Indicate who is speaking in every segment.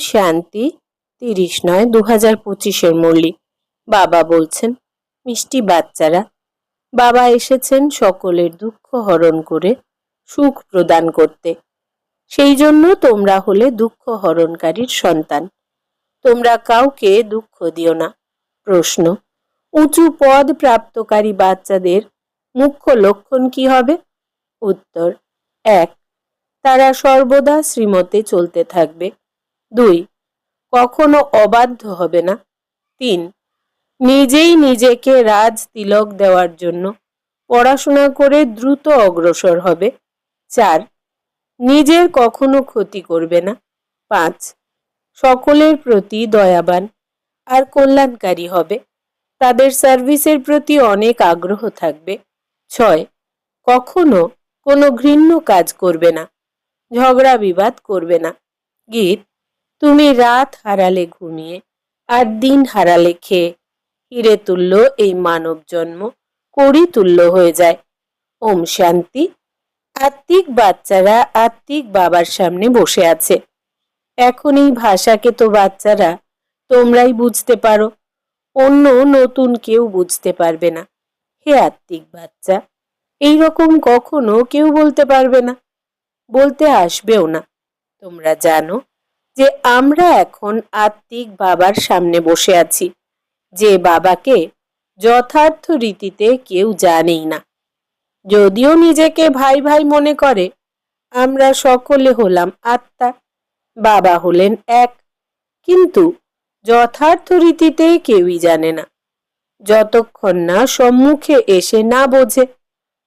Speaker 1: শান্তি, তিরিশ নয় দু হাজার পঁচিশের মুরলি বাবা বলছেন, মিষ্টি বাচ্চারা, বাবা এসেছেন সকলের দুঃখ হরণ করে সুখ প্রদান করতে। সেই জন্য তোমরা হলে দুঃখ হরণকারীর সন্তান। তোমরা কাউকে দুঃখ দিও না। প্রশ্ন। উঁচু পদ প্রাপ্তকারী বাচ্চাদের মুখ্য লক্ষণ কি হবে? উত্তর। এক, তারা সর্বদা শ্রীমতে চলতে থাকবে। দুই, কখনো অবাধ্য হবে না। তিন, নিজেই নিজেকে রাজ তিলক দেওয়ার জন্য পড়াশোনা করে দ্রুত অগ্রসর হবে। চার, নিজের কখনো ক্ষতি করবে না। পাঁচ, সকলের প্রতি দয়াবান আর কল্যাণকারী হবে। তাদের সার্ভিসের প্রতি অনেক আগ্রহ থাকবে। ছয়, কখনো কোনো ঘৃণ্য কাজ করবে না, ঝগড়া বিবাদ করবে না। গীত তুমি রাত হারালে ঘুমিয়ে আর দিন হারালে খেয়ে। হিরে তুল্য এই মানব জন্ম কড়ি তুল্য হয়ে যায়। ওম শান্তি। আত্মিক বাচ্চারা আত্মিক বাবার সামনে বসে আছে। এখন এই ভাষাকে তো বাচ্চারা তোমরাই বুঝতে পারো, অন্য নতুন কেউ বুঝতে পারবে না। হে আত্মিক বাচ্চা, এই রকম কখনো কেউ বলতে পারবে না, বলতে আসবেও না। তোমরা জানো যে আমরা এখন আত্মিক বাবার সামনে বসে আছি, যে বাবাকে যথার্থ রীতিতে কেউ জানেই না। যদিও নিজেকে ভাই ভাই মনে করে, আমরা সকলে হলাম আত্মা, বাবা হলেন এক। কিন্তু যথার্থ রীতিতে কেউই জানে না। যতক্ষণ না সম্মুখে এসে না বোঝে,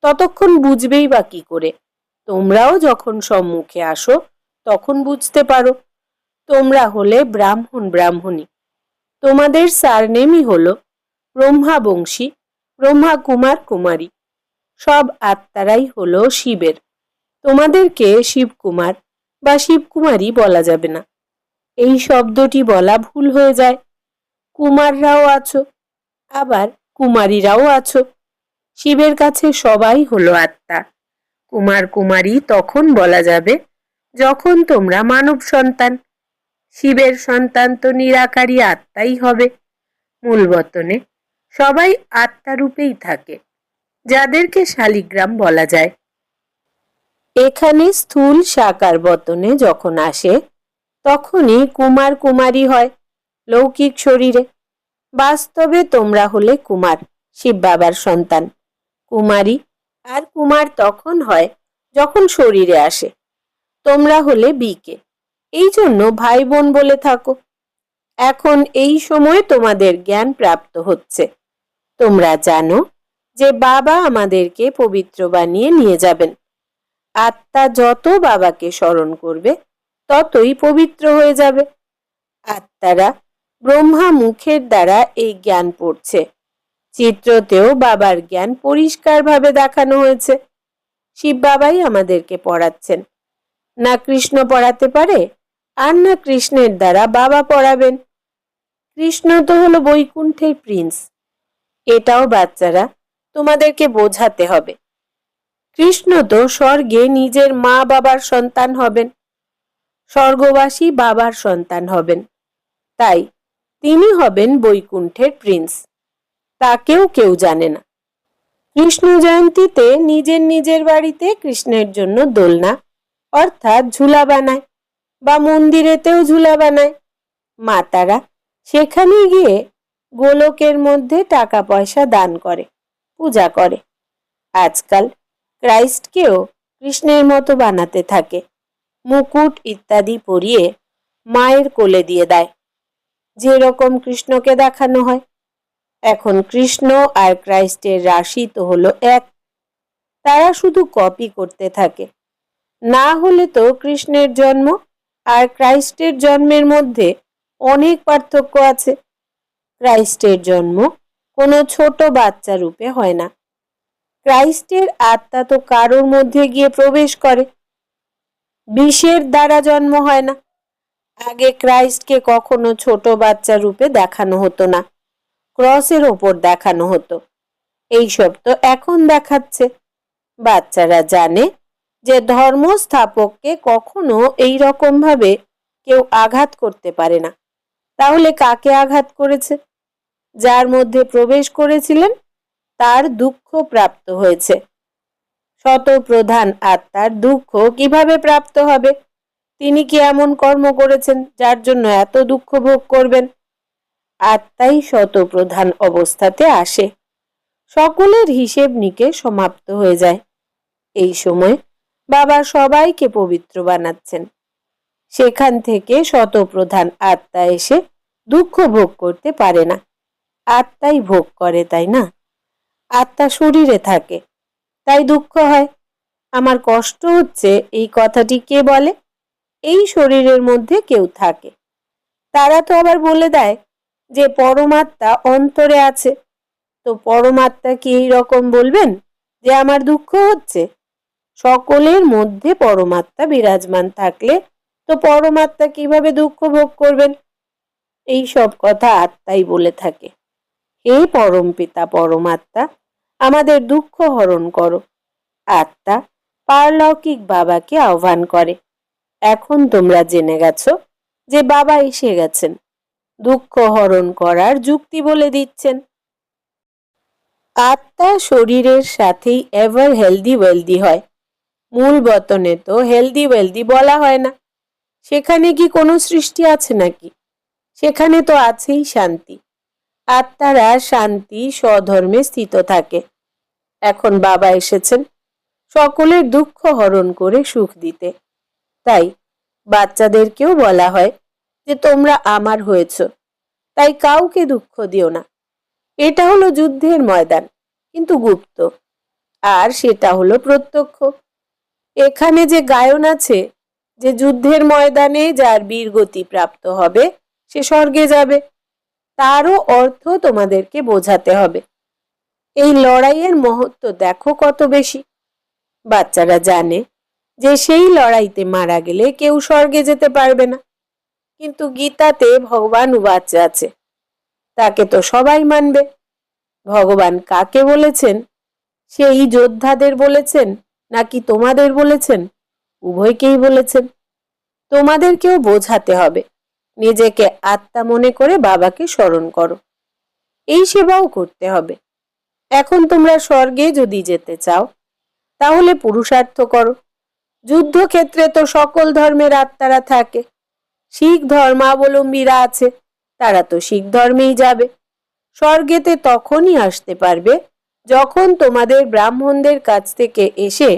Speaker 1: ততক্ষণ বুঝবেই বা কি করে। তোমরাও যখন সম্মুখে আসো, তখন বুঝতে পারো তোমরা হলে ব্রাহ্মণ ব্রাহ্মণী। তোমাদের সারনেমই হল ব্রহ্মা বংশী, ব্রহ্মা কুমার কুমারী। সব আত্মারাই হলো শিবের। তোমাদেরকে শিবকুমার বা শিবকুমারী বলা যাবে না। এই শব্দটি বলা ভুল হয়ে যায়। কুমাররাও আছো, আবার কুমারীরাও আছো। শিবের কাছে সবাই হলো আত্মা। কুমার কুমারী তখন বলা যাবে যখন তোমরা মানব সন্তান। শিবের সন্তান তো নিরাকারী আত্মাই হবে মূল বতনে সবাই আত্মারূপেই থাকে, যাদেরকে শালিগ্রাম বলা যায়। এখানে স্থূল সাকার বতনে যখন আসে, তখনই কুমার কুমারী হয় লৌকিক শরীরে। বাস্তবে তোমরা হলে কুমার, শিব বাবার সন্তান। কুমারী আর কুমার তখন হয় যখন শরীরে আসে। তোমরা হলে বিকে। এই জন্য ভাই বোন বলে থাকো। এখন এই সময় তোমাদের জ্ঞান প্রাপ্ত হচ্ছে। তোমরা জানো যে বাবা আমাদেরকে পবিত্র বানিয়ে নিয়ে যাবেন। আত্মা যত বাবাকে স্মরণ করবে, ততই পবিত্র হয়ে যাবে। আত্মারা ব্রহ্মা মুখের দ্বারা এই জ্ঞান পড়ছে। চিত্রতেও বাবার জ্ঞান পরিষ্কারভাবে দেখানো হয়েছে। শিব বাবাই আমাদেরকে পড়াচ্ছেন। না কৃষ্ণ পড়াতে পারে আর না কৃষ্ণের দ্বারা বাবা পড়াবেন। কৃষ্ণ তো হলো বৈকুণ্ঠের প্রিন্স। এটাও বাচ্চারা তোমাদেরকে বোঝাতে হবে। কৃষ্ণ তো স্বর্গে নিজের মা বাবার সন্তান হবেন। স্বর্গবাসী বাবার সন্তান হবেন। তাই তিনি হবেন বৈকুণ্ঠের প্রিন্স। তাকেও কেউ জানে না। কৃষ্ণ জয়ন্তীতে নিজের নিজের বাড়িতে কৃষ্ণের জন্য দোলনা অর্থাৎ ঝুলা বানায়। বা মন্দিরেতেও ঝুলা বানায়। মাতারা সেখানে গিয়ে গোলকের মধ্যে টাকা পয়সা দান করে, পূজা করে। আজকাল ক্রাইস্টকেও কৃষ্ণের মতো বানাতে থাকে। মুকুট ইত্যাদি পরিয়ে মায়ের কোলে দিয়ে দেয়। যেরকম কৃষ্ণকে দেখানো হয়। এখন কৃষ্ণ আর ক্রাইস্টের রাশি তো হলো এক। তারা শুধু কপি করতে থাকে। না হলে তো কৃষ্ণের জন্ম আর ক্রাইস্টের জন্মের মধ্যে অনেক পার্থক্য আছে। ক্রাইস্টের জন্ম কোনো ছোট বাচ্চা রূপে হয় না। ক্রাইস্টের আত্মা তো কারোর মধ্যে গিয়ে প্রবেশ করে। বিষের দ্বারা জন্ম হয় না। আগে ক্রাইস্টকে কখনো ছোট বাচ্চা রূপে দেখানো হতো না। ক্রসের ওপর দেখানো হতো। এইসব তো এখন দেখাচ্ছে। বাচ্চারা জানে যে ধর্ম স্থাপককে কখনো এই রকম ভাবে কেউ আঘাত করতে পারে না। তাহলে কাকে আঘাত করেছে? যার মধ্যে প্রবেশ করেছিলেন, তার দুঃখ প্রাপ্ত হয়েছে। শত প্রধান আত্মার দুঃখ কীভাবে প্রাপ্ত হবে? তিনি কি এমন কর্ম করেছেন যার জন্য এত দুঃখ ভোগ করবেন? আত্মাই শত প্রধান অবস্থাতে আসে। সকলের হিসেব নিকে সমাপ্ত হয়ে যায়। এই সময় বাবা সবাইকে পবিত্র বানাচ্ছেন। সেখান থেকে শত প্রধান আত্মা এসে দুঃখ ভোগ করতে পারে না। আত্মাই ভোগ করে, তাই না? আত্মা শরীরে থাকে, তাই দুঃখ হয়। আমার কষ্ট হচ্ছে, এই কথাটি কে বলে? এই শরীরের মধ্যে কেউ থাকে। তারা তো আবার বলে দেয় যে পরমাত্মা অন্তরে আছে। তো পরমাত্মা কি এই রকম বলবেন যে আমার দুঃখ হচ্ছে? সকলের মধ্যে পরমাত্মা বিরাজমান থাকলে তো পরমাত্মা কীভাবে দুঃখ ভোগ করবেন? এই সব কথা আত্মাই বলে থাকে। হে পরম পিতা, পরমাত্মা, আমাদের দুঃখ হরণ করো। আত্মা পারলৌকিক বাবাকে আহ্বান করে। এখন তোমরা জেনে গেছ যে বাবা এসে গেছেন। দুঃখ হরণ করার যুক্তি বলে দিচ্ছেন। আত্মা শরীরের সাথেই এভার হেলদি ওয়েলদি হয়। মূল বতনে তো হেলদি ওয়েলদি বলা হয় না। সেখানে কি কোনো সৃষ্টি আছে নাকি? সেখানে তো আছেই শান্তি। আত্মারা শান্তি স্বধর্মে স্থিত থাকে। এখন বাবা এসেছেন সকলের দুঃখ হরণ করে সুখ দিতে। তাই বাচ্চাদেরকেও বলা হয় যে তোমরা আমার হয়েছ, তাই কাউকে দুঃখ দিও না। এটা হলো যুদ্ধের ময়দান, কিন্তু গুপ্ত। আর সেটা হলো প্রত্যক্ষ। এখানে যে গায়ন আছে, যে যুদ্ধের ময়দানে যার বীরগতি প্রাপ্ত হবে, সে স্বর্গে যাবে। তারও অর্থ তোমাদেরকে বোঝাতে হবে। এই লড়াইয়ের মহত্ব দেখো কত বেশি। বাচ্চারা জানে যে সেই লড়াইতে মারা গেলে কেউ স্বর্গে যেতে পারবে না। কিন্তু গীতাতে ভগবান উবাচ্য আছে। তাকে তো সবাই মানবে। ভগবান কাকে বলেছেন? সেই যোদ্ধাদের বলেছেন নাকি তোমাদের বলেছেন? উভয়কেই বলেছেন। তোমাদেরকেও বোঝাতে হবে। নিজেকে আত্মা মনে করে বাবাকে স্মরণ করো। এই সেবাও করতে হবে। এখন তোমরা স্বর্গে যদি যেতে চাও, তাহলে পুরুষার্থ করো। যুদ্ধক্ষেত্রে তো সকল ধর্মের আত্মারা থাকে। শিখ ধর্মাবলম্বীরা আছে, তারা তো শিখ ধর্মেই যাবে। স্বর্গেতে তখনই আসতে পারবে যখন তোমাদের ব্রাহ্মণদের কাছ থেকে এসে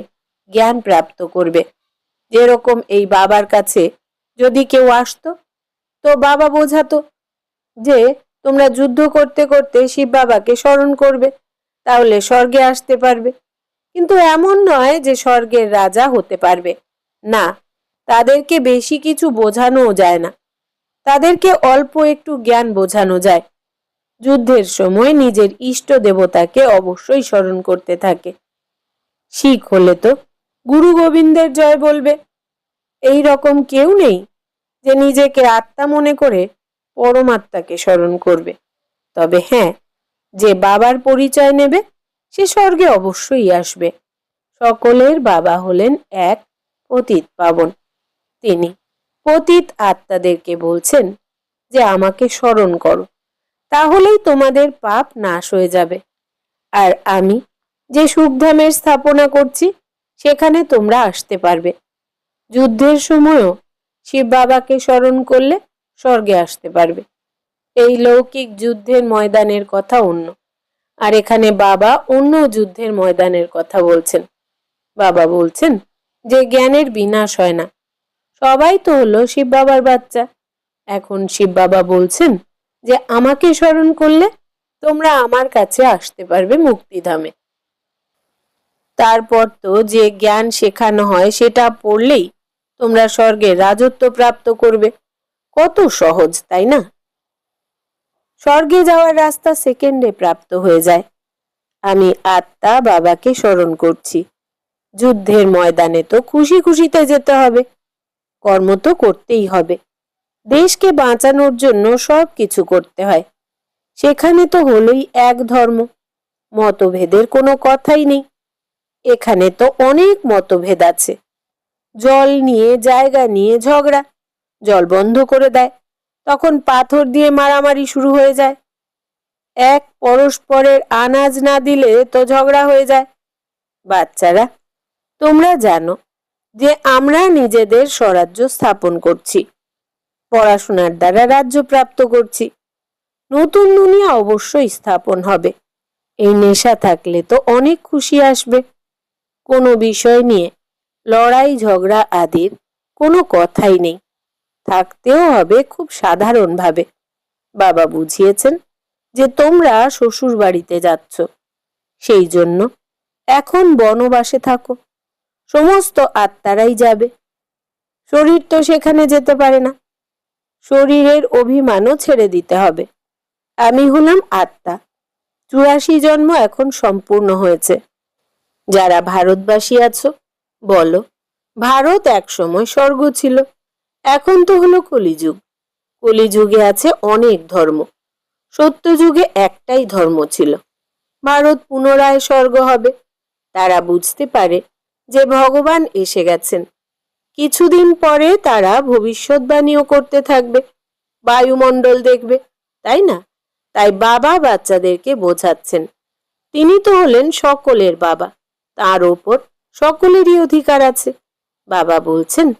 Speaker 1: জ্ঞান প্রাপ্ত করবে। যেরকম এই বাবার কাছে যদি কেউ আসতো, তো বাবা বোঝাতো যে তোমরা যুদ্ধ করতে করতে শিব বাবাকে স্মরণ করবে, তাহলে স্বর্গে আসতে পারবে। কিন্তু এমন নয় যে স্বর্গের রাজা হতে পারবে। না, তাদেরকে বেশি কিছু বোঝানোও যায় না। তাদেরকে অল্প একটু জ্ঞান বোঝানো যায়। যুদ্ধের সময় নিজের ইষ্ট দেবতাকে অবশ্যই স্মরণ করতে থাকে। শিখ হলে তো গুরু গোবিন্দের জয় বলবে। এই রকম কেউ নেই যে নিজেকে আত্মা মনে করে পরমাত্মাকে স্মরণ করবে। তবে হ্যাঁ যে বাবার পরিচয় নেবে, সে স্বর্গে অবশ্যই আসবে। সকলের বাবা হলেন এক পতিত পাবন। তিনি পতিত আত্মাদেরকে বলছেন যে আমাকে স্মরণ করো। তাহলেই তোমাদের পাপ নাশ হয়ে যাবে। আর আমি যে সুখধামের স্থাপনা করছি, সেখানে তোমরা আসতে পারবে। যুদ্ধের সময়ও শিব বাবাকে স্মরণ করলে স্বর্গে আসতে পারবে। এই লৌকিক যুদ্ধের ময়দানের কথা অন্য। আর এখানে বাবা অন্য যুদ্ধের ময়দানের কথা বলছেন। বাবা বলছেন যে জ্ঞানের বিনাশ হয় না। সবাই তো হলো শিব বাবার বাচ্চা। এখন শিব বাবা বলছেন যে আমাকে স্মরণ করলে তোমরা আমার কাছে আসতে পারবে মুক্তিধামে। তারপর তো যে জ্ঞান শেখানো হয়, সেটা পড়লেই তোমরা স্বর্গে রাজত্ব প্রাপ্ত করবে। কত সহজ, তাই না? স্বর্গে যাওয়ার রাস্তা সেকেন্ডে প্রাপ্ত হয়ে যায়। আমি আত্মা বাবাকে স্মরণ করছি। যুদ্ধের ময়দানে তো খুশি খুশিতে যেতে হবে। কর্ম তো করতেই হবে। দেশকে বাঁচানোর জন্য সব কিছু করতে হয়। সেখানে তো হলোই এক ধর্ম। মতভেদের কোনো কথাই নেই। এখানে তো অনেক মতভেদ আছে। জল নিয়ে, জায়গা নিয়ে ঝগড়া। জল বন্ধ করে দেয়। তখন পাথর দিয়ে মারামারি শুরু হয়ে যায়। এক পরস্পরের আনাজ না দিলে তো ঝগড়া হয়ে যায়। বাচ্চারা, তোমরা জানো যে আমরা নিজেদের স্বরাজ্য স্থাপন করছি। পড়াশোনার দ্বারা রাজ্য প্রাপ্ত করছি। নতুন দুনিয়া অবশ্যই স্থাপন হবে। এই নেশা থাকলে তো অনেক খুশি আসবে। কোনো বিষয় নিয়ে লড়াই ঝগড়া আদির কোনো কথাই নেই। থাকতেও হবে খুব সাধারণভাবে। বাবা বুঝিয়েছেন যে তোমরা শ্বশুর বাড়িতে যাচ্ছ। সেই জন্য এখন বনবাসে থাকো। সমস্ত আত্মারাই যাবে। শরীর তো সেখানে যেতে পারে না। শরীরের অভিমানও ছেড়ে দিতে হবে। আমি হলাম আত্মা। চুরাশি জন্ম এখন সম্পূর্ণ হয়েছে। যারা ভারতবাসী আছো, বলো, ভারত একসময় স্বর্গ ছিল। এখন তো হলো কলিযুগ। কলিযুগে আছে অনেক ধর্ম। সত্যযুগে একটাই ধর্ম ছিল। ভারত পুনরায় স্বর্গ হবে। তারা বুঝতে পারে যে ভগবান এসে গেছেন। কিছুদিন পরে তারা ভবিষ্যৎবাণীও করতে থাকবে। বায়ুমণ্ডল দেখবে, তাই না? তাই বাবা বাচ্চাদেরকে বোঝাচ্ছেন। তিনি তো হলেন সকলের বাবা। তার ওপর সকলেরই অধিকার আছে। বাবা বলছেন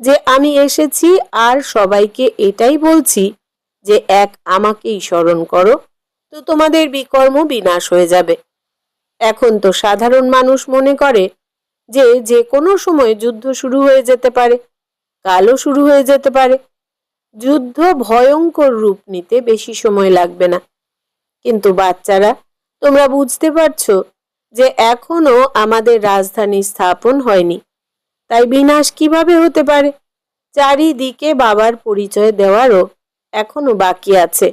Speaker 1: যে, আমি এসেছি আর সবাইকে এটাই বলছি যে, এক, আমাকেই স্মরণ করো, তো তোমাদের বিকর্ম বিনাশ হয়ে যাবে। এখন তো সাধারণ মানুষ মনে করে যে যে কোনো সময় যুদ্ধ শুরু হয়ে যেতে পারে, কালও শুরু হয়ে যেতে পারে। যুদ্ধ ভয়ঙ্কর রূপ নিতে বেশি সময় লাগবে না। কিন্তু বাচ্চারা, তোমরা বুঝতে পারছ যে এখনও আমাদের রাজধানী স্থাপন হয়নি। তাই বিনাশ কীভাবে হতে পারে? চারিদিকে বাবার পরিচয় দেওয়ারও এখনও বাকি আছে।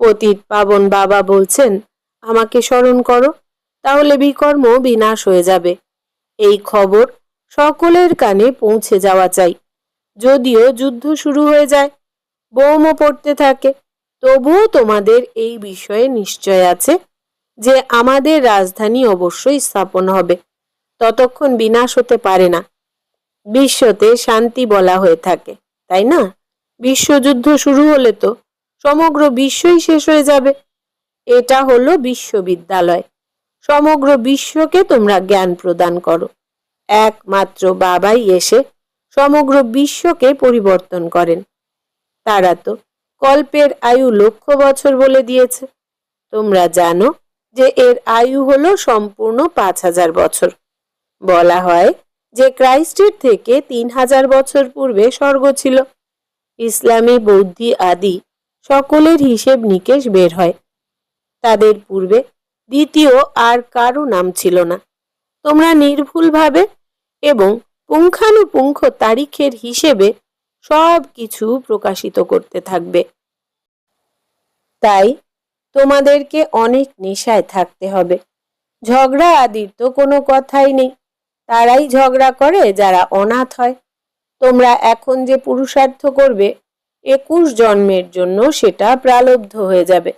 Speaker 1: পতিত পাবন বাবা বলছেন, আমাকে স্মরণ করো, তাহলে বিকর্ম বিনাশ হয়ে যাবে। এই খবর সকলের কানে পৌঁছে যাওয়া চাই। যদিও যুদ্ধ শুরু হয়ে যায় বোমও পড়তে থাকে, তবুও তোমাদের এই বিষয়ে নিশ্চয় আছে যে আমাদের রাজধানী অবশ্যই স্থাপন হবে, ততক্ষণ বিনাশ হতে পারে না। বিশ্বতে শান্তি বলা হয়ে থাকে, তাই না? বিশ্বযুদ্ধ শুরু হলে তো সমগ্র বিশ্বই শেষ হয়ে যাবে। এটা হলো বিশ্ববিদ্যালয়। সমগ্র বিশ্বকে তোমরা জ্ঞান প্রদান করো। একমাত্র বাবাই এসে সমগ্র বিশ্বকে পরিবর্তন করেন। তারা তো কল্পের আয়ু লক্ষ বছর বলে দিয়েছে। তোমরা জানো যে এর আয়ু হলো সম্পূর্ণ পাঁচ হাজার বছর। বলা হয় যে ক্রাইস্টের থেকে তিন হাজার বছর পূর্বে স্বর্গ ছিল। ইসলামী বৌদ্ধি আদি সকলের হিসেব নিকেশ বের হয়। তাদের পূর্বে দ্বিতীয় আর কারও নাম ছিল না। তোমরা নির্ভুলভাবে এবং পুঙ্খানুপুঙ্খ তারিখের হিসেবে সব কিছু প্রকাশিত করতে থাকবে। তাই তোমাদেরকে অনেক নেশায় থাকতে হবে। ঝগড়া আদির তো কোনো কথাই নেই। তারাই ঝগড়া করে যারা অনাথ হয়। তোমরা এখন যে পুরুষার্থ করবে, একুশ জন্মের জন্য সেটা প্রালব্ধ হয়ে যাবে।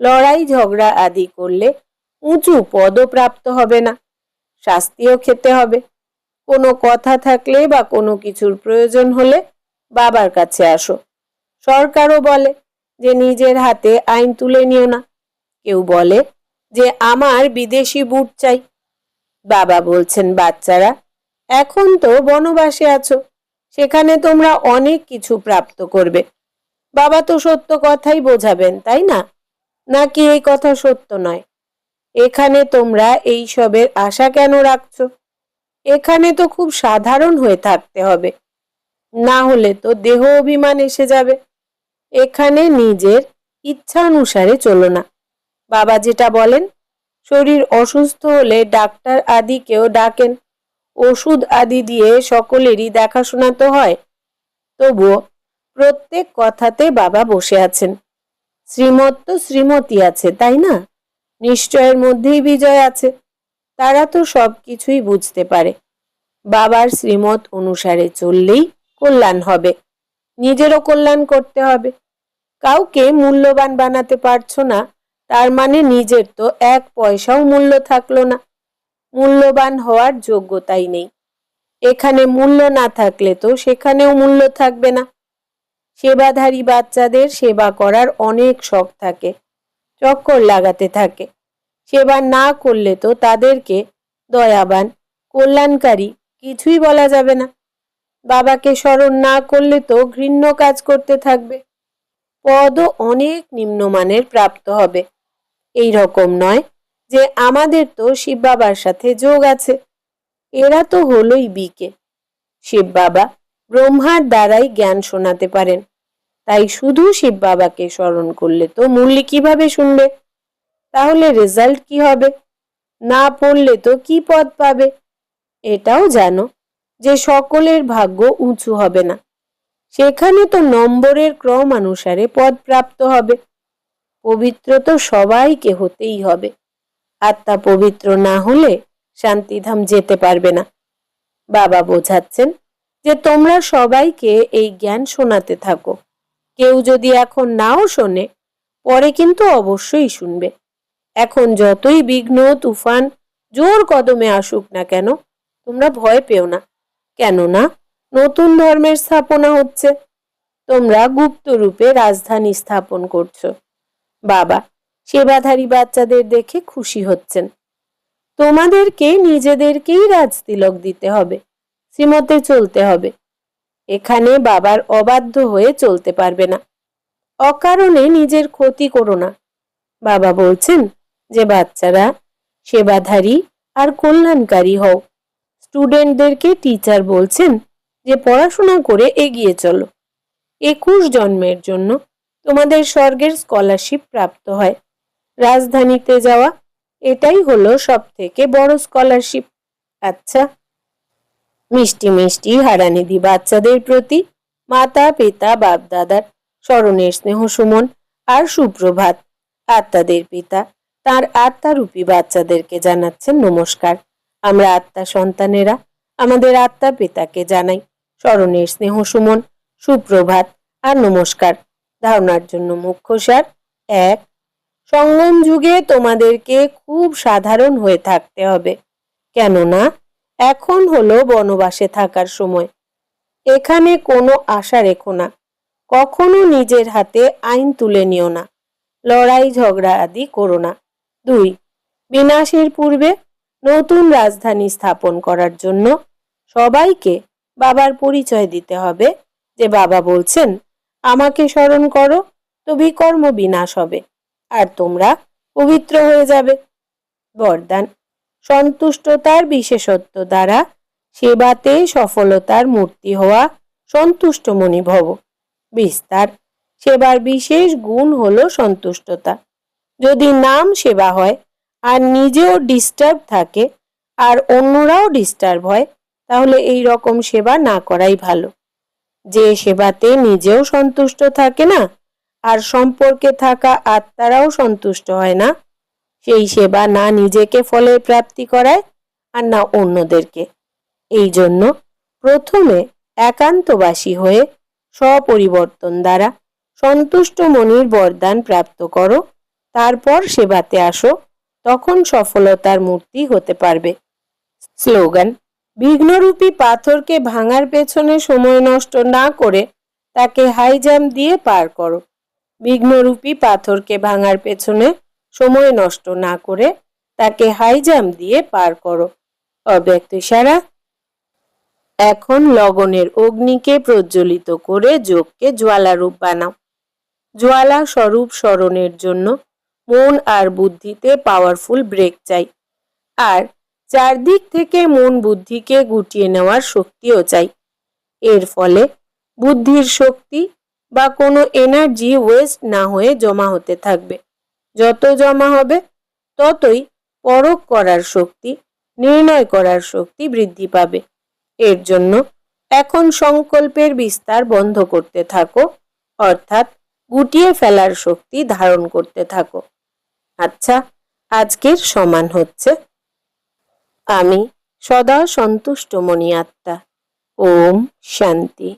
Speaker 1: লড়াই ঝগড়া আদি করলে উঁচু পদও প্রাপ্ত হবে না, শাস্তিও খেতে হবে। কোনো কথা থাকলে বা কোনো কিছুর প্রয়োজন হলে বাবার কাছে আসো। সরকারও বলে যে নিজের হাতে আইন তুলে নিও না। কেউ বলে যে আমার বিদেশি বুট চাই। বাবা বলছেন, বাচ্চারা, এখন তো বনবাসে আছো, সেখানে তোমরা অনেক কিছু প্রাপ্ত করবে। বাবা তো সত্য কথাই বোঝাবেন, তাই না? নাকি এই কথা সত্য নয়? এখানে তোমরা এই সবের আশা কেন রাখছো? এখানে তো খুব সাধারণ হয়ে থাকতে হবে। না হলে তো দেহ অভিমান এসে যাবে। এখানে নিজের ইচ্ছা অনুসারে চলো না। বাবা যেটা বলেন, শরীর অসুস্থ হলে ডাক্তার আদিকেও ডাকেন। ওষুধ আদি দিয়ে সকলেরই দেখাশোনা তো হয়। তবুও প্রত্যেক কথাতে বাবা বসে আছেন। শ্রীমত তো শ্রীমতী আছে, তাই না? নিশ্চয়ের মধ্যেই বিজয় আছে। তারা তো সব কিছুই বুঝতে পারে। বাবার শ্রীমত অনুসারে চললেই কল্যাণ হবে। নিজেরও কল্যাণ করতে হবে। কাউকে মূল্যবান বানাতে পারছ না, তার মানে নিজের তো এক পয়সাও মূল্য থাকল না। মূল্যবান হওয়ার যোগ্যতাই নেই। এখানে মূল্য না থাকলে তো সেখানেও মূল্য থাকবে না। সেবাধারী বাচ্চাদের সেবা করার অনেক শখ থাকে, চক্কর লাগাতে থাকে। সেবা না করলে তো তাদেরকে দয়াবান, কল্যাণকারী কিছুই বলা যাবে না। বাবাকে স্মরণ না করলে তো ঘৃণ্য কাজ করতে থাকবে। পদও অনেক নিম্নমানের প্রাপ্ত হবে। এই রকম নয় যে আমাদের তো শিব বাবার সাথে যোগ আছে। এরা তো হলোই বিকে। শিব বাবা ব্রহ্মার দ্বারাই জ্ঞান শোনাতে পারেন। তাই শুধু শিব বাবাকে স্মরণ করলে তো মুরলি কীভাবে শুনবে? তাহলে রেজাল্ট কি হবে? না পড়লে তো কি পদ পাবে? এটাও জানো যে সকলের ভাগ্য উঁচু হবে না। সেখানে তো নম্বরের ক্রম অনুসারে পদ প্রাপ্ত হবে। পবিত্র তো সবাইকে হতেই হবে। আত্মা পবিত্র না হলে শান্তিধাম যেতে পারবে না। বাবা বোঝাচ্ছেন যে তোমরা সবাইকে এই জ্ঞান শোনাতে থাকো। কেউ যদি এখন নাও শোনে, পরে কিন্তু অবশ্যই শুনবে। এখন যতই বিঘ্ন, তুফান, জোর কদমে আসুক না কেন, তোমরা ভয় পেও না। কেননা, নতুন ধর্মের স্থাপনা হচ্ছে। তোমরা গুপ্ত রূপে রাজধানী স্থাপন করছ। বাবা, সেবাধারী বাচ্চাদের দেখে খুশি হচ্ছেন। তোমাদেরকে নিজেদেরকেই রাজতিলক দিতে হবে। শ্রীমতে চলতে হবে। এখানে বাবার অবাধ্য হয়ে চলতে পারবে না। অকারণে নিজের ক্ষতি করো না। বাবা বলছেন যে, বাচ্চারা সেবাধারী আর কল্যাণকারী হও। স্টুডেন্টদেরকে টিচার বলছেন যে, পড়াশোনা করে এগিয়ে চলো। একুশ জন্মের জন্য তোমাদের স্বর্গের স্কলারশিপ প্রাপ্ত হয়। রাজধানীতে যাওয়া এটাই হলো সব থেকে বড় স্কলারশিপ। আচ্ছা মিষ্টি মিষ্টি হারানিধি বাচ্চাদের প্রতি মাতা, পিতা বাপ দাদার স্মরণের স্নেহ সুমন আর সুপ্রভাত আত্মাদের পিতা, তার আত্মারূপী বাচ্চাদেরকে জানাচ্ছেন নমস্কার। আমরা আত্মা সন্তানেরা, আমাদের আত্মা পিতাকে জানাই। স্মরণের স্নেহ সুমন, সুপ্রভাত আর নমস্কার। ধারণার জন্য মুখ্য সার এক, সঙ্গম যুগে তোমাদেরকে খুব সাধারণ হয়ে থাকতে হবে। কেননা এখন হলো বনবাসে থাকার সময়। এখানে কোনো আশা রেখো না। কখনো নিজের হাতে আইন তুলে নিও না। লড়াই, ঝগড়া আদি করো না। দুই, বিনাশের পূর্বে নতুন রাজধানী স্থাপন করার জন্য সবাইকে বাবার পরিচয় দিতে হবে। যে বাবা বলছেন, আমাকে স্মরণ করো তো বিকর্ম বিনাশ হবে, আর তোমরা পবিত্র হয়ে যাবে। বরদান। সন্তুষ্টতার বিশেষত্ব দ্বারা সেবাতে সফলতার মূর্তি হওয়া সন্তুষ্ট মনি ভব। বিস্তার, সেবার বিশেষ গুণ হলো সন্তুষ্টতা। যদি নাম সেবা হয়, আর নিজেও ডিস্টার্ব থাকে, আর অন্যরাও ডিস্টার্ব হয়, তাহলে এই রকম সেবা না করাই ভালো। যে সেবাতে নিজেও সন্তুষ্ট থাকে না, আর সম্পর্কে থাকা আত্মারাও সন্তুষ্ট হয় না সেই সেবা না নিজেকে ফলের প্রাপ্তি করায় আর না অন্যদেরকে। এই জন্য প্রথমে একান্তবাসী হয়ে স্বপরিবর্তন দ্বারা সন্তুষ্ট মনির বরদান প্রাপ্ত করো, তারপর সেবাতে আসো, তখন সফলতার মূর্তি হতে পারবে। স্লোগান, বিঘ্নরূপী পাথরকে ভাঙার পেছনে সময় নষ্ট না করে তাকে হাই জাম্প দিয়ে পার করো। বিঘ্নরূপী পাথরকে ভাঙার পেছনে সময় নষ্ট না করে তাকে হাই জাম্প দিয়ে পার করো। অব্যক্ত ইশারা। এখন লগনের অগ্নিকে প্রজ্বলিত করে যোগকে জ্বালারূপ বানাও। জ্বালা স্বরূপ স্মরণের জন্য মন আর বুদ্ধিতে পাওয়ারফুল ব্রেক চাই। আর চারদিক থেকে মন বুদ্ধিকে গুটিয়ে নেওয়ার শক্তিও চাই। এর ফলে বুদ্ধির শক্তি বা কোনো এনার্জি ওয়েস্ট না হয়ে জমা হতে থাকবে। যত জমা হবে, ততই পরক করার শক্তি, নির্ণয় করার শক্তি বৃদ্ধি পাবে। এর জন্য এখন সংকল্পের বিস্তার বন্ধ করতে থাকো, অর্থাৎ গুটিয়ে ফেলার শক্তি ধারণ করতে থাকো। আচ্ছা আজকের সমান হচ্ছে, আমি সদা সন্তুষ্ট মনি আত্মা, ওম শান্তি।